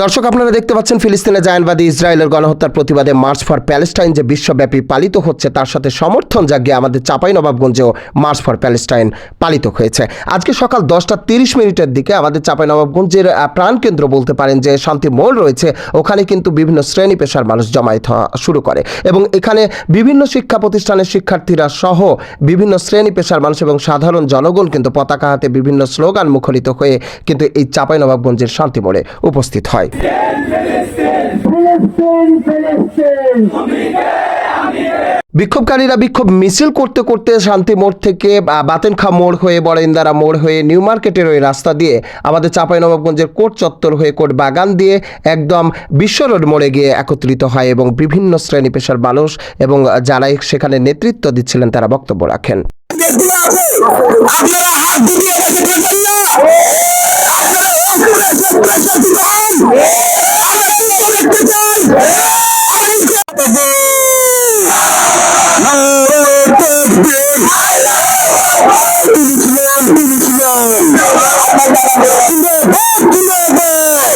দর্শক, আপনারা দেখতে পাচ্ছেন ফিলিস্তিনে জায়নবাদী ইসরায়েলের গণহত্যার প্রতিবাদে মার্চ ফর প্যালেস্টাইন যে বিশ্বব্যাপী পালিত হচ্ছে, তার সাথে সমর্থন জাগিয়ে আমাদের চাপাই নবাবগঞ্জেও মার্চ ফর প্যালেস্টাইন পালিত হয়েছে। আজকে সকাল দশটা তিরিশ মিনিটের দিকে আমাদের চাপাই নবাবগঞ্জের প্রাণকেন্দ্র বলতে পারেন যে শান্তি মোড় রয়েছে, ওখানে কিন্তু বিভিন্ন শ্রেণি পেশার মানুষ জমায়েত শুরু করে এবং এখানে বিভিন্ন শিক্ষা প্রতিষ্ঠানের শিক্ষার্থীরা সহ বিভিন্ন শ্রেণি পেশার মানুষ এবং সাধারণ জনগণ কিন্তু পতাকা হাতে বিভিন্ন স্লোগান মুখরিত হয়ে কিন্তু এই চাপাই নবাবগঞ্জের শান্তি মোড়ে উপস্থিত হয়। ফিলিস্তিন বিক্ষোভকারীরা বিক্ষোভ মিছিল করতে করতে শান্তি মোড় থেকে বাতেনখা মোড় হয়ে বড়ইন্দারা মোড় হয়ে, নিউ মার্কেটের ওই রাস্তা দিয়ে আমাদের চাঁপাইনবাবগঞ্জের কোট চত্বর হয়ে, কোট বাগান দিয়ে একদম বিশ্ব রোড মোড়ে গিয়ে একত্রিত হয় এবং বিভিন্ন শ্রেণি পেশার মানুষ এবং যারা সেখানে নেতৃত্ব দিচ্ছিলেন তারা বক্তব্য রাখেন। দেশগুলো আছে আপনারা হাত দিয়ে আমাকে দেখবেন না আপনারা এই করে যে প্রেশার দিবেন আমরা কি দেখতে চাই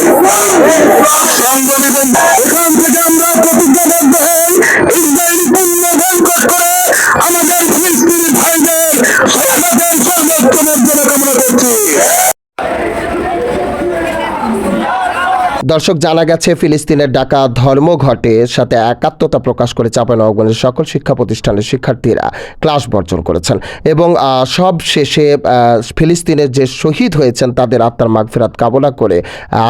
আমি করতেছি এখান থেকে আমরা প্রতিজ্ঞাবদ্ধ হই ইসরায়েলি পণ্য বয়কট করে আমাদের ফিলিস্তিনি ভাইদের স্বাধীনতার সর্বোত্তমের জন্য কামনা করছি দর্শক, জানা গেছে, ফিলিস্তিনের ডাকা ধর্মঘটের সাথে একাত্মতা প্রকাশ করে চাঁপাইনবাবগঞ্জের সকল শিক্ষা প্রতিষ্ঠানের শিক্ষার্থীরা ক্লাস বর্জন করেছেন এবং সব শেষে ফিলিস্তিনের যে শহীদ হয়েছেন তাদের আত্মার মাগফিরাত কামনা করে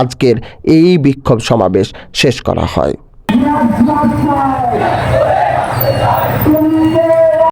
আজকের এই বিক্ষোভ সমাবেশ শেষ করা হয়।